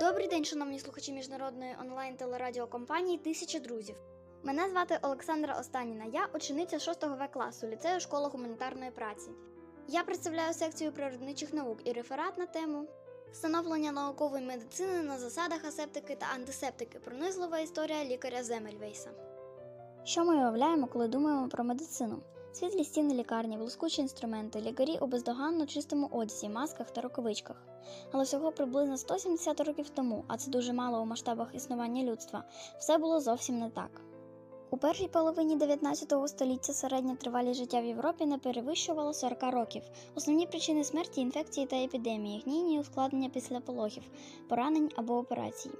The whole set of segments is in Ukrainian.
Добрий день, шановні слухачі міжнародної онлайн телерадіокомпанії Тисяча друзів. Мене звати Олександра Останіна. Я учениця 6 В класу ліцею школи гуманітарної праці. Я представляю секцію природничих наук і реферат на тему встановлення наукової медицини на засадах асептики та антисептики. Пронизлива історія лікаря Земельвейса. Що ми уявляємо, коли думаємо про медицину? Світлі стіни лікарні, блискучі інструменти, лікарі у бездоганно чистому одязі, масках та рукавичках. Але всього приблизно 170 років тому, а це дуже мало у масштабах існування людства, все було зовсім не так. У першій половині 19 століття середня тривалість життя в Європі не перевищувала 40 років. Основні причини смерті інфекції та епідемії, гнійні ускладнення після пологів, поранень або операцій.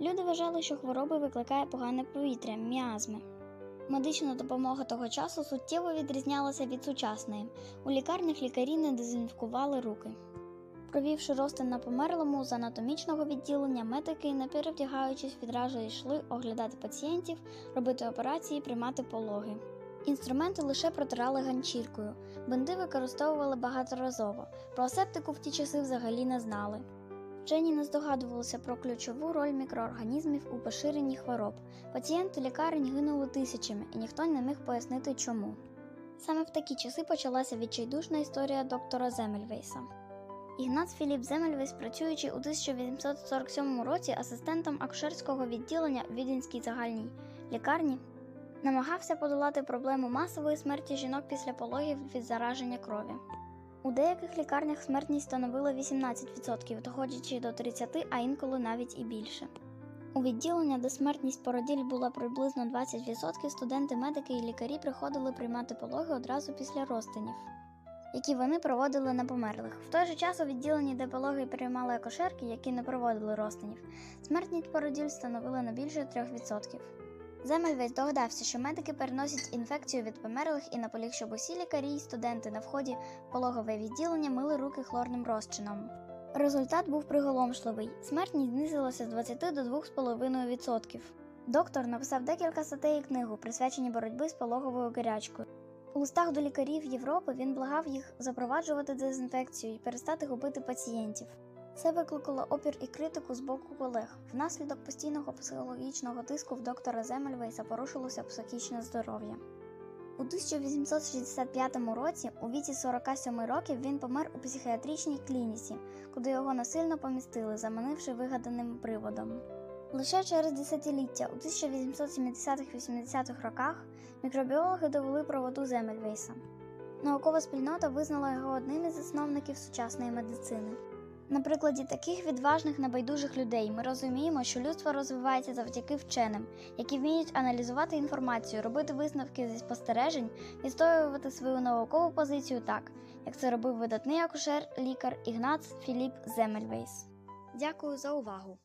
Люди вважали, що хвороби викликає погане повітря, міазми. Медична допомога того часу суттєво відрізнялася від сучасної. У лікарнях лікарі не дезінфікували руки. Провівши розтин на померлому з анатомічного відділення, медики, не перевдягаючись, відразу йшли оглядати пацієнтів, робити операції, приймати пологи. Інструменти лише протирали ганчіркою, бинди використовували багаторазово, про асептику в ті часи взагалі не знали. Вчені не здогадувалися про ключову роль мікроорганізмів у поширенні хвороб. Пацієнти лікарень гинули тисячами, і ніхто не міг пояснити чому. Саме в такі часи почалася відчайдушна історія доктора Земельвейса. Ігнат Філіп Земельвейс, працюючи у 1847 році асистентом акушерського відділення в Віденській загальній лікарні, намагався подолати проблему масової смерті жінок після пологів від зараження крові. У деяких лікарнях смертність становила 18%, доходячи до 30%, а інколи навіть і більше. У відділення, де смертність породіль була приблизно 20%, студенти, медики і лікарі приходили приймати пологи одразу після розтинів, які вони проводили на померлих. В той же час у відділенні, де пологи приймали акушерки, які не проводили розтинів, смертність породіль становила не більше 3%. Земельвейс догадався, що медики переносять інфекцію від померлих і наполіг, щоб усі лікарі й студенти на вході пологове відділення мили руки хлорним розчином. Результат був приголомшливий. Смертність знизилася з 20 до 2,5%. Доктор написав декілька статей і книгу, присвячені боротьбі з пологовою гарячкою. У листах до лікарів Європи він благав їх запроваджувати дезінфекцію і перестати губити пацієнтів. Це викликало опір і критику з боку колег. Внаслідок постійного психологічного тиску в доктора Земельвейса порушилося психічне здоров'я. У 1865 році, у віці 47 років, він помер у психіатричній клініці, куди його насильно помістили, заманивши вигаданим приводом. Лише через десятиліття, у 1870-80-х роках, мікробіологи довели правоту Земельвейса. Наукова спільнота визнала його одним із засновників сучасної медицини. На прикладі таких відважних небайдужих людей ми розуміємо, що людство розвивається завдяки вченим, які вміють аналізувати інформацію, робити висновки зі спостережень, відстоювати свою наукову позицію так, як це робив видатний акушер, лікар Ігнац Філіп Земельвейс. Дякую за увагу!